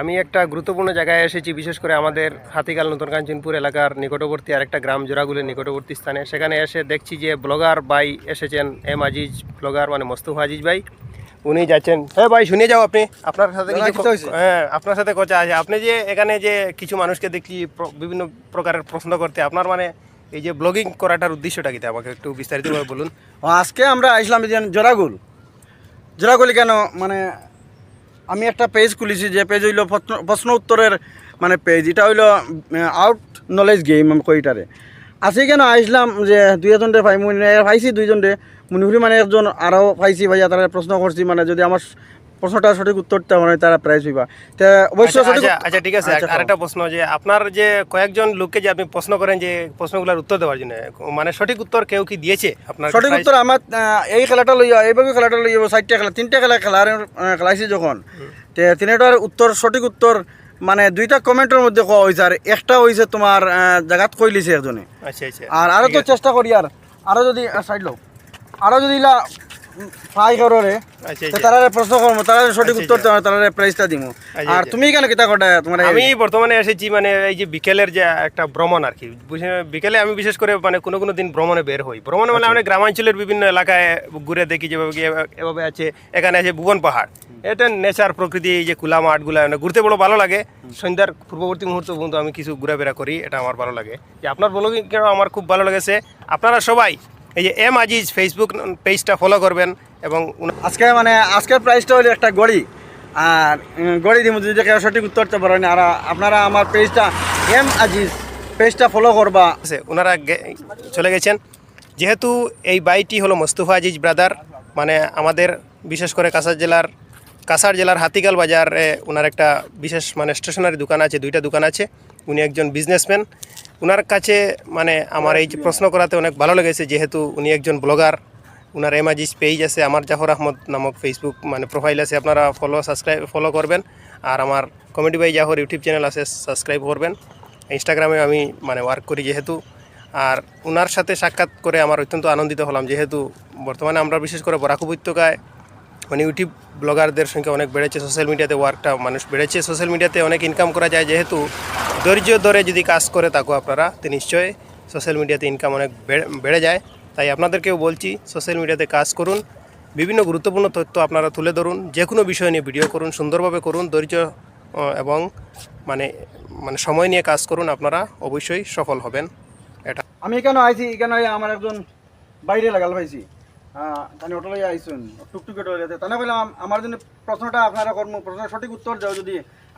আমি একটা গুরুত্বপূর্ণ জায়গায় এসেছি বিশেষ করে আমাদের হাতিগাল নতুন কাঞ্চনপুর এলাকার নিকটবর্তী আরেকটা গ্রাম জোড়াগুলির নিকটবর্তী স্থানে। সেখানে এসে দেখছি যে ব্লগার ভাই এসেছেন এম আজিজ ব্লগার মানে মোস্তফা আজিজ ভাই। উনি যাচ্ছেন। হ্যাঁ ভাই শুনে যাও আপনি। আপনার সাথে? হ্যাঁ আপনার সাথে কথা আছে। আপনি যে এখানে যে কিছু মানুষকে দেখছি বিভিন্ন প্রকারের প্রশ্ন করতে আপনার মানে এই যে ব্লগিং করাটার উদ্দেশ্যটা কি আমাকে একটু বিস্তারিতভাবে বলুন। আজকে আমরা আসলাম জোড়াগুল। জোড়াগুলি কেন মানে আমি একটা পেজ খুলেছি যে পেজ হইল প্রশ্ন- উত্তরের মানে পেজ এটা হইল আউট নলেজ গেম আমি কইটারে আজকে কেন আইসলাম যে দুই এজনরে ভাই মুই পাইছি দুইজনরে। মুনিহুরি মানে একজন আরও পাইছি ভাইয়া, তারা প্রশ্ন করছি মানে যদি আমার প্রশ্নটা সঠিক উত্তরটা মানে তারা প্রাইজ হইবা তে অবশ্য আচ্ছা, আচ্ছা আচ্ছা ঠিক আছে আচ্ছা, আরেকটা প্রশ্ন যে আপনার যে কয়েকজন লোককে যে আপনি প্রশ্ন করেন যে প্রশ্নগুলোর উত্তর দেওয়ার জন্য মানে সঠিক উত্তর কেউ কি দিয়েছে আপনার সঠিক? উত্তর আমার এই খেলাটা লইয়া এইভাবে খেলাটা লইয়া চারটা খেলা তিনটা খেলা খেলার খেলাইছি যখন। তে তিনটার উত্তর সঠিক উত্তর মানে দুইটা কমেন্টের মধ্যে কোয়া হয়েছে আর একটা হয়েছে তোমার জাগাত কই লিছে একজনে। আচ্ছা আচ্ছা। আর আরও তো চেষ্টা করি আর আরও যদি সাইড লোক আরও যদি ফাই করে আচ্ছা আচ্ছা। তারা প্রশ্ন করব তারা সঠিক আচ্ছা, উত্তর দেওয়া তারা প্রাইজটা দিব আর। তুমি কেন কিতা কটা তোমার আমি বর্তমানে এসেছি মানে এই যে বিকেলের যে একটা ভ্রমণ আর কি বিকেলে আমি বিশেষ করে মানে কোনো কোনো দিন ভ্রমণে বের হই। ভ্রমণে মানে অনেক গ্রামাঞ্চলের বিভিন্ন এলাকায় ঘুরে দেখি যেভাবে এভাবে আছে। এখানে আছে ভুবন পাহাড়। এটা নেচার প্রকৃতি এই যে খোলা মাঠগুলো মানে ঘুরতে বড় ভালো লাগে। সন্ধ্যার পূর্ববর্তী মুহূর্ত পর্যন্ত আমি কিছু ঘোরাফেরা করি এটা আমার ভালো লাগে। যে আপনার ব্লগিং আমার খুব ভালো লেগেছে। আপনারা সবাই এই যে এম আজিজ ফেসবুক পেজটা ফলো করবেন এবং আজকে মানে আজকের প্রাইসটা হলো একটা গড়ি। আর গড়ি দিব যদি কেউ সঠিক উত্তরটা পারেন আর আপনারা আমার পেজটা এম আজিজ পেজটা ফলো করবা। আছে ওনারা চলে গেছেন। যেহেতু এই বাইটি হলো মোস্তফা আজিজ ব্রাদার মানে আমাদের বিশেষ করে কাছাড় জেলার কাছাড় জেলার হাতিগাল বাজারে ওনার একটা বিশেষ মানে স্টেশনারি দোকান আছে, দুইটা দোকান আছে। উনি একজন বিজনেসম্যান ওনার কাছে মানে আমার এই প্রশ্ন করাতে অনেক ভালো লেগেছে, যেহেতু উনি একজন ব্লগার ওনার এমাজিস পেজ আছে, আমার জাফর আহমদ নামক ফেসবুক মানে প্রোফাইল আছে, আপনারা ফলো সাবস্ক্রাইব ফলো করবেন। আর আমার comedy by Jafar YouTube channel আছে সাবস্ক্রাইব করবেন। ইনস্টাগ্রামে আমি মানে ওয়ার্ক করি যেহেতু। আর ওনার সাথে সাক্ষাৎ করে আমার অত্যন্ত আনন্দিত হলাম, যেহেতু বর্তমানে আমরা বিশেষ করে বরাক উপত্যকায় মানে ইউটিউব ব্লগারদের সংখ্যা অনেক বেড়েছে সোশ্যাল মিডিয়াতে ওয়ার্কটা মানুষ বেড়েছে। সোশ্যাল মিডিয়াতে অনেক ইনকাম করা যায় যেহেতু ধৈর্য ধরে যদি কাজ করে থাকো আপনারা, তো নিশ্চয়ই সোশ্যাল মিডিয়াতে ইনকাম অনেক বেড়ে- বেড়ে যায়। তাই আপনাদেরকেও বলছি সোশ্যাল মিডিয়াতে কাজ করুন। বিভিন্ন গুরুত্বপূর্ণ তথ্য আপনারা তুলে ধরুন। যে কোনো বিষয় নিয়ে ভিডিও করুন, সুন্দরভাবে করুন, ধৈর্য এবং মানে মানে সময় নিয়ে কাজ করুন আপনারা, অবশ্যই সফল হবেন। এটা। আমি কেন আইছি? কেন আমার একজন বাইরে লাগাল পাইছি হ্যাঁ ওটা অটো লইয়া আইসুন। টুকটুকে টয়লেতে তাহলে বললাম, আমার জন্য প্রশ্নটা আপনারা কর্ম প্রশ্নের সঠিক উত্তর দাও যদি।